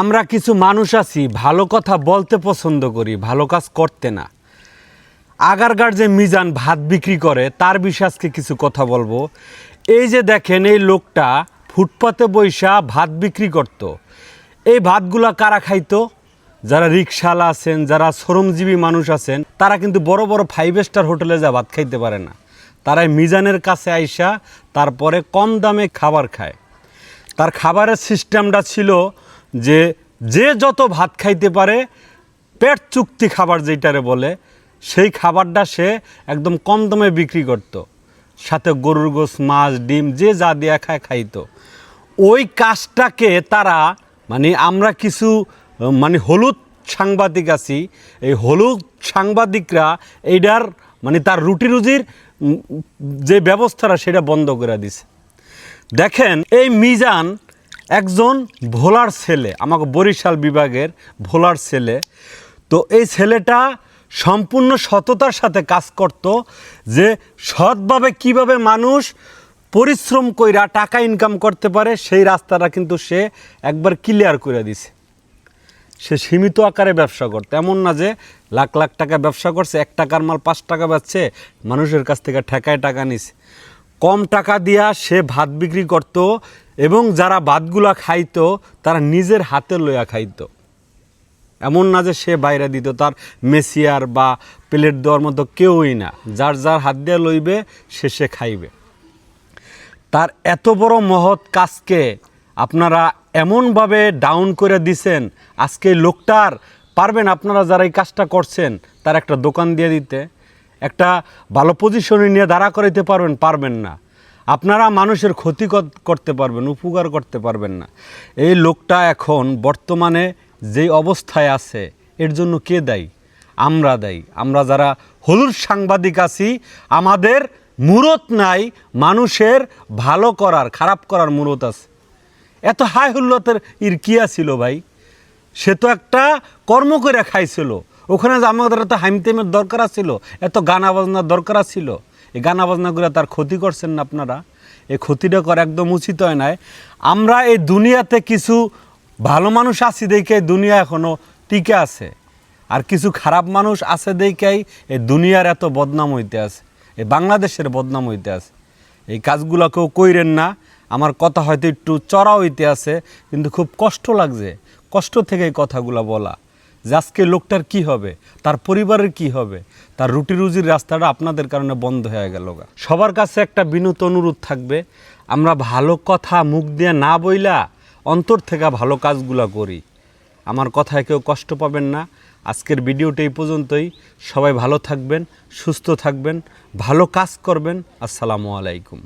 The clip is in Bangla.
আমরা কিছু মানুষ আছি, ভালো কথা বলতে পছন্দ করি, ভালো কাজ করতে না। আগারগার যে মিজান ভাত বিক্রি করে, তার বিশ্বাসকে কিছু কথা বলব। এই যে দেখেন, এই লোকটা ফুটপাতে বৈশা ভাত বিক্রি করত। এই ভাতগুলা কারা খাইতো? যারা রিক্সাওয়ালা আছেন, যারা শ্রমজীবী মানুষ আছেন, তারা কিন্তু বড় বড় ফাইভ স্টার হোটেলে যা ভাত খাইতে পারে না। তারা এই মিজানের কাছে আইসা, তারপরে কম দামে খাবার খায়। তার খাবারের সিস্টেমটা ছিল যে যে যত ভাত খাইতে পারে, পেট চুক্তি খাবার যেটারে বলে, সেই খাবারটা সে একদম কম দামে বিক্রি করত। সাথে গরুর গোস মাছ, ডিম, যে যা দেয়া খায় খাইতো। ওই কাজটাকে তারা মানে আমরা কিছু মানে হলুদ সাংবাদিক আছি, এই হলুদ সাংবাদিকরা এইটার মানে তার রুটি রুজির যে ব্যবস্থাটা সেটা বন্ধ করে দিছে। দেখেন, এই মিজান একজন ভোলার ছেলে, আমাকে বরিশাল বিভাগের ভোলার ছেলে। তো এই ছেলেটা সম্পূর্ণ সততার সাথে কাজ করত যে সৎভাবে কীভাবে মানুষ পরিশ্রম কইরা টাকা ইনকাম করতে পারে, সেই রাস্তাটা কিন্তু সে একবার ক্লিয়ার করে দিছে। সে সীমিত আকারে ব্যবসা করতো। এমন না যে লাখ লাখ টাকা ব্যবসা করছে, এক টাকার মাল পাঁচ টাকা বেচছে, মানুষের কাছ থেকে ঠেকায় টাকা নিছে। কম টাকা দিয়া সে ভাত বিক্রি করত এবং যারা ভাতগুলা খাইতো, তারা নিজের হাতে লইয়া খাইতো। এমন না যে সে বাইরে দিত, তার মেসিয়ার বা প্লেট দেওয়ার মতো কেউই না। যার যার হাত দিয়ে লইবে, সে সে খাইবে। তার এত বড় মহৎ কাজকে আপনারা এমনভাবে ডাউন করে দিছেন, আজকে লোকটার, পারবেন আপনারা যারা এই কাজটা করছেন, তার একটা দোকান দিয়ে দিতে, একটা ভালো পজিশনে নিয়ে দাঁড়া করাইতে পারবেন পারবেন না। আপনারা মানুষের ক্ষতি করতে পারবেন, উপকার করতে পারবেন না। এই লোকটা এখন বর্তমানে যেই অবস্থায় আছে, এর জন্য কে দায়ী? আমরা দায়ী। আমরা যারা হলুদ সাংবাদিক আছি, আমাদের মূরত নাই মানুষের ভালো করার, খারাপ করার মূরত আছে। এত হাই হুল্লতের ইর কিয়া ছিল ভাই? সে তো একটা কর্ম করে খাইছিল। ওখানে আমাদের এত হাইমতেমের দরকার ছিল এত গানা বাজনার দরকার ছিল এই গানা বাজনাগুলো তার ক্ষতি করছেন না আপনারা? এই ক্ষতিটা করা একদম উচিত হয় নাই। আমরা এই দুনিয়াতে কিছু ভালো মানুষ আছি দেখে দুনিয়া এখনও টিকে আছে। আর কিছু খারাপ মানুষ আছে দেখেই এই দুনিয়ার এত বদনাম হইতে আছে। এই বাংলাদেশের বদনাম হইতে আছে। এই কাজগুলো কেউ কইরেন না। আমার কথা হয়তো একটু চড়া হইতে আছে, কিন্তু খুব কষ্ট লাগছে। কষ্ট থেকে এই কথাগুলো বলা। যে আজকে লোকটার কি হবে? তার পরিবারের কি হবে? তার রুটি রুজির রাস্তাটা আপনাদের কারণে বন্ধ হয়ে গেল। সবার কাছে একটা বিনত অনুরোধ থাকবে, আমরা ভালো কথা মুখ দিয়ে না বইলা অন্তর থেকে ভালো কাজগুলো করি। আমার কথায় কেউ কষ্ট পাবেন না। আজকের ভিডিওটি এই পর্যন্তই। সবাই ভালো থাকবেন, সুস্থ থাকবেন, ভালো কাজ করবেন। আসসালামু আলাইকুম।